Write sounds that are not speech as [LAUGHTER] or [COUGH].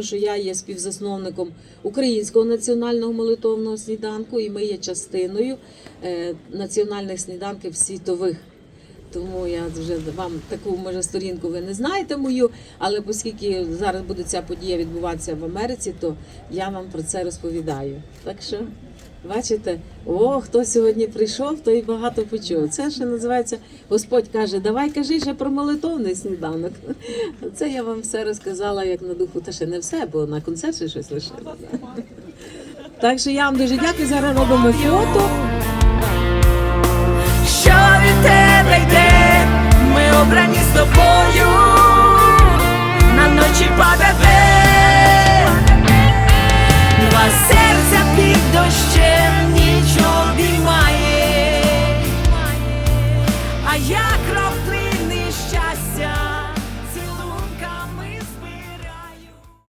тому що я є співзасновником українського національного молитовного сніданку, і ми є частиною е, національних сніданків світових. Тому я вже вам таку може сторінку ви не знаєте мою, але оскільки зараз буде ця подія відбуватися в Америці, то я вам про це розповідаю. Так що, бачите, о, хто сьогодні прийшов, той багато почув. Це ще називається Господь каже, давай кажи ще про молитовний сніданок. [LAUGHS] Це я вам все розказала як на духу, та ще не все, бо на концерті щось лишила. Так що я вам дуже дякую. Зараз робимо фото. Yeah.